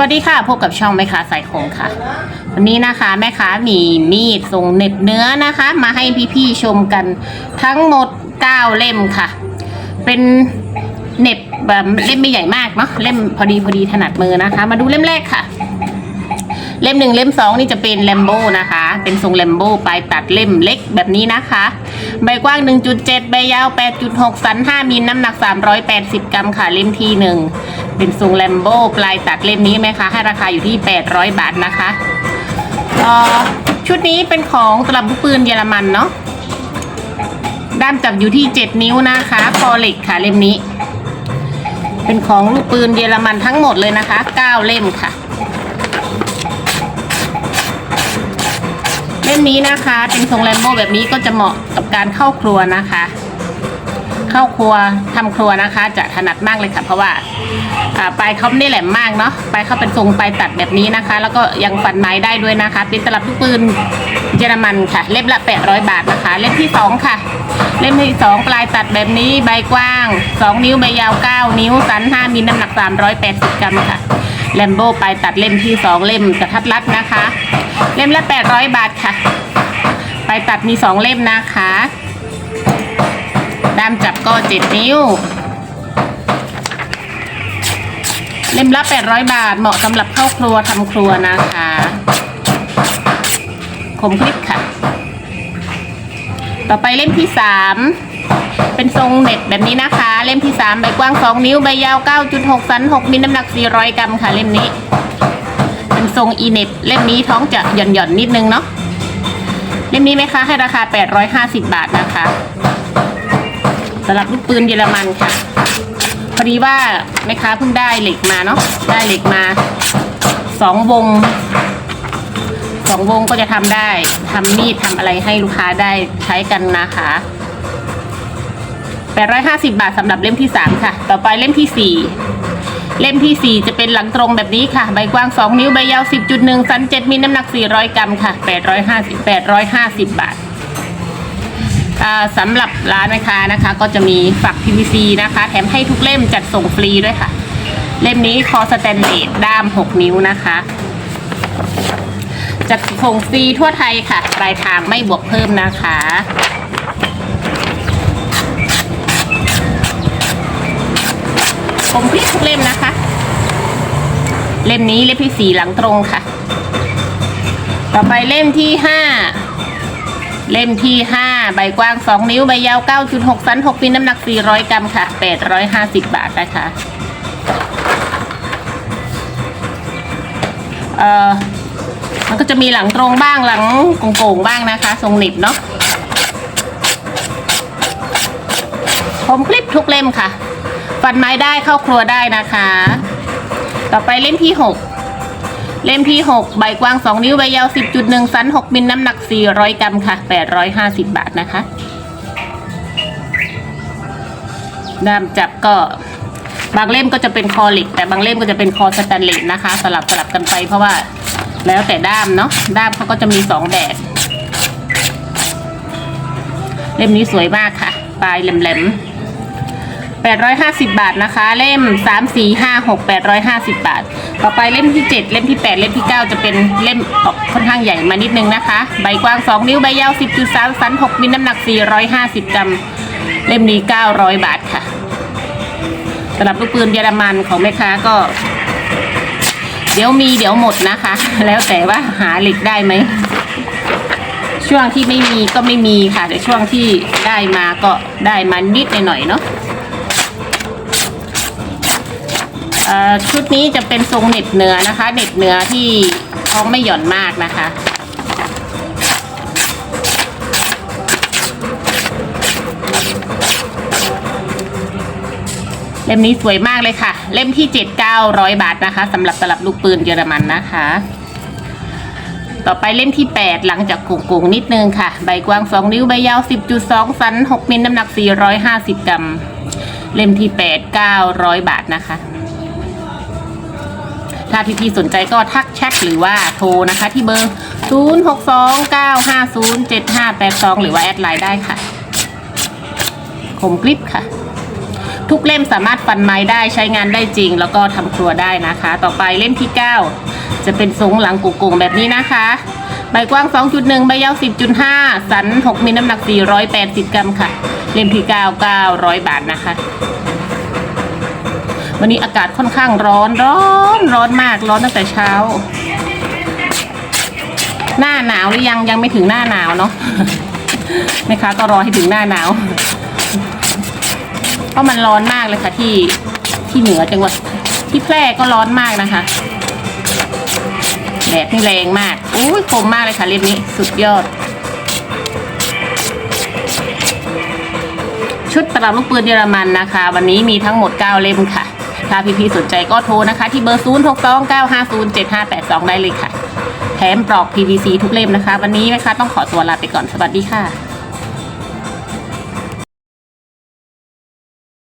วัสดีค่ะ พบกับช่องแม่ค้าสายคงค่ะ วันนี้นะคะแม่ค้ามีมีดทรงเน็บเนื้อนะคะ มาให้พี่ๆชมกันทั้งหมด9เล่มค่ะ เป็นเน็บแบบเล่มไม่ใหญ่มากเนาะเล่มพอดีพอดีถนัดมือนะคะ มาดูเล่มแรกค่ะ เล่มหนึ่งเล่มสองนี่จะเป็นแลมโบ้นะคะ เป็นทรงแลมโบ้ปลายตัดเล่มเล็กแบบนี้นะคะ ใบกว้าง 1.7 ใบยาว 8.6 สัน 5มิลน้ำหนัก 380 กรัมค่ะเล่มที่หนึ่ง เป็นทรงแลมโบ้ปลายตัดเล่มนี้ไหมคะ ให้ราคาอยู่ที่ 800 บาทนะคะชุดนี้เป็นของตลับลูกปืนเยอรมันเนาะด้ามจับอยู่ที่ 7 นิ้วนะคะคอเล็กค่ะเล่มนี้ เป็นของลูกปืนเยอรมันทั้งหมดเลยนะคะ 9 เล่มค่ะ เล่มนี้นะคะ เป็นทรงแรมโบ้แบบนี้ก็จะเหมาะกับการเข้าครัวนะคะ เข้าครัวทำครัวนะคะ จะถนัดมากเลยค่ะ เพราะว่าอ่าปลายเขาไม่ได้แหลมมากเนาะปลายเขาเป็นทรงปลายตัดแบบนี้นะคะ แล้วก็ยังฟันไม้ได้ด้วยนะคะ เป็นตลับลูกปืนเยอรมันค่ะ เล่มละ 800 บาทนะคะ เล่มที่ 2 ค่ะ เล่มที่ 2 ปลายตัดแบบนี้ใบกว้าง 2 นิ้วใบยาว 9 นิ้วสัน 5มิลน้ำหนัก 380 กรัมค่ะแลมโบ้ปลายตัดเล่มที่ 2 เล่มกระทัดรัดนะคะ เล่มละ 800 บาทค่ะ ปลายตัดมี 2 เล่มนะคะ ด้ามจับก็7นิ้ว เล่มละ800บาทเหมาะสำหรับเข้าครัวทำครัวนะคะคมคลิปค่ะ ต่อไปเล่มที่3เป็นทรงเน็ตแบบนี้นะคะ เล่มที่ 3 ใบกว้าง 2 นิ้ว ใบยาว 9.6 สัน 6มิลน้ำหนัก 400 กรัมค่ะเล่มนี้ เป็นทรงอีเน็บเล่มนี้ท้องจะหย่อนหย่อนนิดนึงเนาะเล่มนี้ไหมคะให้ราคา 850 บาทนะคะ สำหรับลูกปืนเยอรมันค่ะ พอดีว่าแม่ค้าเพิ่งได้เหล็กมาเนาะได้เหล็กมาสองวงสองวงก็จะทำได้ทำมีดทำอะไรให้ลูกค้าได้ใช้กันนะคะ850 บาทสำหรับเล่มที่ 3 ค่ะ ต่อไปเล่มที่ 4 เล่มที่ 4 จะเป็นหลังตรงแบบนี้ค่ะ ใบกว้าง 2 นิ้ว ใบยาว 10.1 สัน 7มิลน้ำหนัก 400 กรัมค่ะ 850 850 บาทอ่า สำหรับร้านแม่ค้านะคะ ก็จะมีฝัก PVC นะคะ แถมให้ทุกเล่มจัดส่งฟรีด้วยค่ะ เล่มนี้คอสแตนเลสด้าม 6 นิ้วนะคะจัดส่งฟรีทั่วไทยค่ะปลายทางไม่บวกเพิ่มนะคะผมพลิกทุกเล่มนะคะ เล่มนี้เล่มที่สี่หลังตรงค่ะ ต่อไปเล่มที่ห้า เล่มที่ห้าใบกว้างสองนิ้ว ใบยาวเก้าจุดหกสันหกปีน้ำหนักสี่ร้อยกรัมค่ะแปดร้อยห้าสิบบาทนะคะเอ่อมันก็จะมีหลังตรงบ้างหลังโก่งๆบ้างนะคะ ทรงหนิบเนาะผมคลิปทุกเล่มค่ะ ฟันไม้ได้เข้าครัวได้นะคะ ต่อไปเล่มที่หก เล่มที่หกใบกว้างสองนิ้ว ใบยาวสิบจุดหนึ่งสันหกมิล น้ำหนักสี่ร้อยกรัมค่ะแปดร้อยห้าสิบบาทนะคะ ด้ามจับก็บางเล่มก็จะเป็นคอเหล็ก แต่บางเล่มก็จะเป็นคอสแตนเลสนะคะ สลับสลับกันไปเพราะว่าแล้วแต่ด้ามเนาะด้ามเขาก็จะมีสองแบบเล่มนี้สวยมากค่ะ ปลายแหลมๆ 850 บาทนะคะ เล่ม 3 4 5 6 850 บาท ต่อไปเล่มที่ 7 เล่มที่ 8 เล่มที่ 9 จะเป็นเล่มออกค่อนข้างใหญ่มานิดนึงนะคะ ใบกว้าง 2 นิ้วใบยาว 10.3สัน6มิลน้ำหนัก 450 กรัม เล่มนี้ 900 บาทค่ะสำหรับลูกปืนเยอรมันของแม่ค้าก็ เดี๋ยวมีเดี๋ยวหมดนะคะ แล้วแต่ว่าหาเหล็กได้ไหมช่วงที่ไม่มีก็ไม่มีค่ะ แต่ช่วงที่ได้มาก็ได้มานิดหน่อยเนาะเอ่อ ชุดนี้จะเป็นทรงเหน็บเนื้อนะคะเหน็บเนื้อที่ท้องไม่หย่อนมากนะคะ เล่มนี้สวยมากเลยค่ะ เล่มที่เจ็ดเก้าร้อยบาทนะคะสำหรับตลับลูกปืนเยอรมันนะคะ ต่อไปเล่มที่8หลังจากกุ่งกุ่งนิดนึงค่ะ ใบกว้าง2นิ้วใบยาว10.2สัน6มิลน้ำหนัก450กรัม เล่มที่8 900บาทนะคะ ถ้าพี่ๆสนใจก็ทักแชทหรือว่าโทรนะคะที่เบอร์ 0629507582 หรือว่าแอดไลน์ได้ค่ะ คมกริปค่ะ ทุกเล่มสามารถฟันไม้ได้ใช้งานได้จริง แล้วก็ทำครัวได้นะคะ ต่อไปเล่มที่ 9 จะเป็นทรงหลังกุกงแบบนี้นะคะใบกว้าง 2.1 ใบยาว 10.5 สัน 6มิลน้ำหนัก 480 กรัมค่ะ เล่มที่ 9 900 บาทนะคะ วันนี้อากาศค่อนข้างร้อนร้อนร้อนมากร้อนตั้งแต่เช้า หน้าหนาวหรือยังยังไม่ถึงหน้าหนาวเนาะแม่ค้าก็รอให้ถึงหน้าหนาวเพราะมันร้อนมากเลยค่ะที่ที่เหนือจังหวัดที่แพร่ก็ร้อนมากนะคะแดดนี่แรงมากอุ้ยคมมากเลยค่ะเล่มนี้สุดยอด ชุดตลับลูกปืนเยอรมันนะคะ วันนี้มีทั้งหมด 9 เล่มค่ะ ถ้าพี่ๆสนใจก็โทรนะคะ ที่เบอร์ 0 6 2 9 5 0 7 5 8 2 ได้เลยค่ะ แถมปลอก PVC ทุกเล่มนะคะ วันนี้นะคะต้องขอตัวลาไปก่อนสวัสดีค่ะ